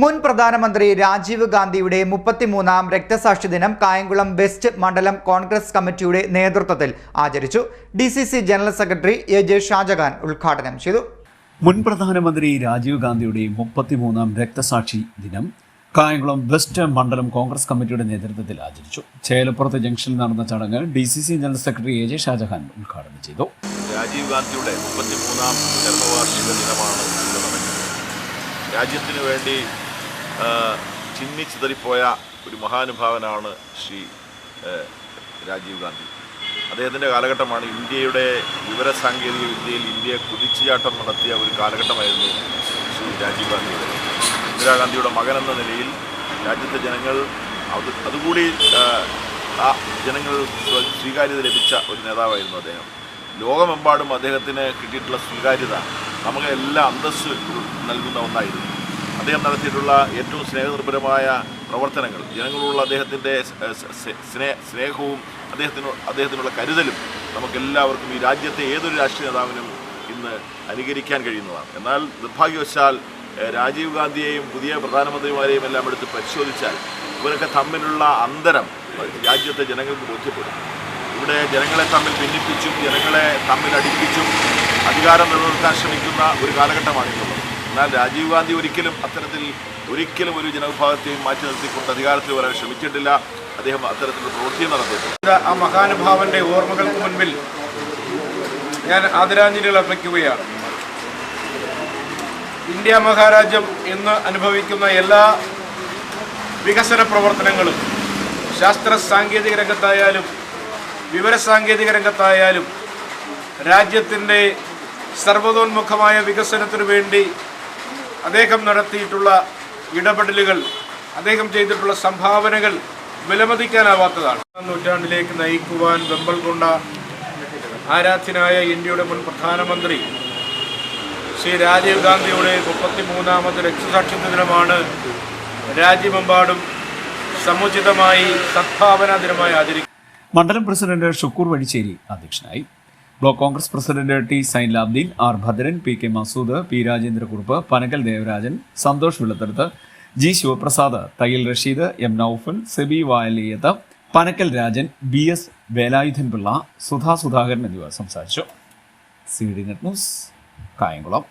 മുൻ പ്രധാനമന്ത്രി രാജീവ് ഗാന്ധിയുടെ മുപ്പത്തിമൂന്നാം രക്തസാക്ഷി ദിനം കായംകുളം വെസ്റ്റ് മണ്ഡലം കോൺഗ്രസ് കമ്മിറ്റിയുടെ നേതൃത്വത്തിൽ ആചരിച്ചു. D general secretary A J Shajahan ഉദ്ഘാടനം ചെയ്തു. മുൻ പ്രധാനമന്ത്രി രാജീവ് ഗാന്ധിയുടെ മുപ്പത്തിമൂന്നാം രക്തസാക്ഷി ദിനം കായംകുളം വെസ്റ്റ് മണ്ഡലം കോൺഗ്രസ് കമ്മിറ്റിയുടെ നേതൃത്വത്തിൽ ആചരിച്ചു. ചേലപ്പുറത്ത് ജംഗ്ഷനിൽ നടന്ന ചടങ്ങ് D C C general secretary A J Shajahan ഉദ്ഘാടനം ചെയ്തു. രാജീവ് ഗാന്ധിയുടെ മുപ്പത്തിമൂന്നാം ജന്മവാർഷിക ദിനമാണ് രാജ്യത്തിന് വേണ്ടി ആ, ചിന്നിച്ചിതറിപ്പോയ ഒരു മഹാനുഭാവനാണ് ശ്രീ രാജീവ് ഗാന്ധി. അദ്ദേഹത്തിന്റെ കാലഘട്ടമാണ് ഇന്ത്യയുടെ വിവരസാങ്കേതിക വിദ്യയിൽ ഇന്ത്യയെ കുതിച്ചുചാട്ടം നടത്തിയ ഒരു കാലഘട്ടമായിരുന്നു ശ്രീ രാജീവ് ഗാന്ധിയുടെ. ഇന്ദിരാഗാന്ധിയുടെ മകൻ എന്ന നിലയിൽ രാജ്യത്തെ ജനങ്ങൾ അത് അതുകൂടി ആ ജനങ്ങൾ സ്വീകാര്യത ലഭിച്ച ഒരു നേതാവായിരുന്നു അദ്ദേഹം. ലോകമെമ്പാടും അദ്ദേഹത്തിന് കിട്ടിയിട്ടുള്ള സ്വീകാര്യത നമുക്ക് എല്ലാ അന്തസ്സും നൽകുന്ന ഒന്നായിരുന്നു അദ്ദേഹം നടത്തിയിട്ടുള്ള ഏറ്റവും സ്നേഹനിർഭരമായ പ്രവർത്തനങ്ങൾ ജനങ്ങളുള്ള അദ്ദേഹത്തിന്റെ സ്നേഹ സ്നേഹവും അദ്ദേഹത്തിന് അദ്ദേഹത്തിനുള്ള കരുതലും നമുക്കെല്ലാവർക്കും ഈ രാജ്യത്തെ ഏതൊരു രാഷ്ട്രീയ നേതാവിനും ഇന്ന് അനുകരിക്കാൻ കഴിയുന്നതാണ്. എന്നാൽ നിർഭാഗ്യവശാൽ രാജീവ് ഗാന്ധിയെയും പുതിയ പ്രധാനമന്ത്രിമാരെയും എല്ലാം എടുത്ത് പരിശോധിച്ചാൽ ഇവരൊക്കെ തമ്മിലുള്ള അന്തരം രാജ്യത്തെ ജനങ്ങൾക്ക് ബോധ്യപ്പെടും. ഇവിടെ ജനങ്ങളെ തമ്മിൽ ഭിന്നിപ്പിച്ചും ജനങ്ങളെ തമ്മിൽ അടിപ്പിച്ചും അധികാരം നിലനിർത്താൻ ശ്രമിക്കുന്ന ഒരു കാലഘട്ടമാണിന്നുള്ളത് എന്നാൽ രാജീവ് ഗാന്ധി ഒരിക്കലും അത്തരത്തിൽ ഒരിക്കലും ഒരു ജനവിഭാഗത്തെയും മാറ്റി നിർത്തിക്കൊണ്ട് അധികാരത്തിൽ വരാൻ ശ്രമിച്ചിട്ടില്ല. അദ്ദേഹം അത്തരത്തിലുള്ള പ്രവൃത്തി നടത്തിയിട്ടുണ്ട് ആ മഹാനുഭാവന്റെ ഓർമ്മകൾക്ക് മുൻപിൽ ഞാൻ ആദരാഞ്ജലികൾ അർപ്പിക്കുകയാണ്. ഇന്ത്യ മഹാരാജ്യം ഇന്ന് അനുഭവിക്കുന്ന എല്ലാ വികസന പ്രവർത്തനങ്ങളും ശാസ്ത്ര സാങ്കേതിക രംഗത്തായാലും വിവര സാങ്കേതിക രംഗത്തായാലും രാജ്യത്തിന്റെ സർവതോന്മുഖമായ വികസനത്തിനു വേണ്ടി അദ്ദേഹം നടത്തിയിട്ടുള്ള ഇടപെടലുകൾ അദ്ദേഹം ചെയ്തിട്ടുള്ള സംഭാവനകൾ വിലമതിക്കാനാവാത്തതാണ്. നൂറ്റാണ്ടിലേക്ക് നയിക്കുവാൻ വെമ്പൽ കൊണ്ട ആരാധ്യനായ ഇന്ത്യയുടെ മുൻ പ്രധാനമന്ത്രി ശ്രീ രാജീവ് ഗാന്ധിയുടെ മുപ്പത്തി മൂന്നാമത് രക്തസാക്ഷിത്വ ദിനമാണ് രാജ്യമെമ്പാടും സമുചിതമായി സദ്ഭാവന ദിനമായി ആചരിക്കുന്നത്. മണ്ഡലം പ്രസിഡന്റ് ഷുക്കൂർ വഴിച്ചേരി അധ്യക്ഷനായി. Block Congress president T Sainulabdeen R Bhadran P K Masood P Rajendrakurup Panakal Devarajan Santhosh Vilathedath G Sivaprasad Thayyil Rasheed M Noufal Seby Vayaliyath Panakkal Rajan B S Velayudhan Pillai Sudha Sudhakaran എന്നിവർ സംസാരിച്ചു. C D net news Kayamkulam.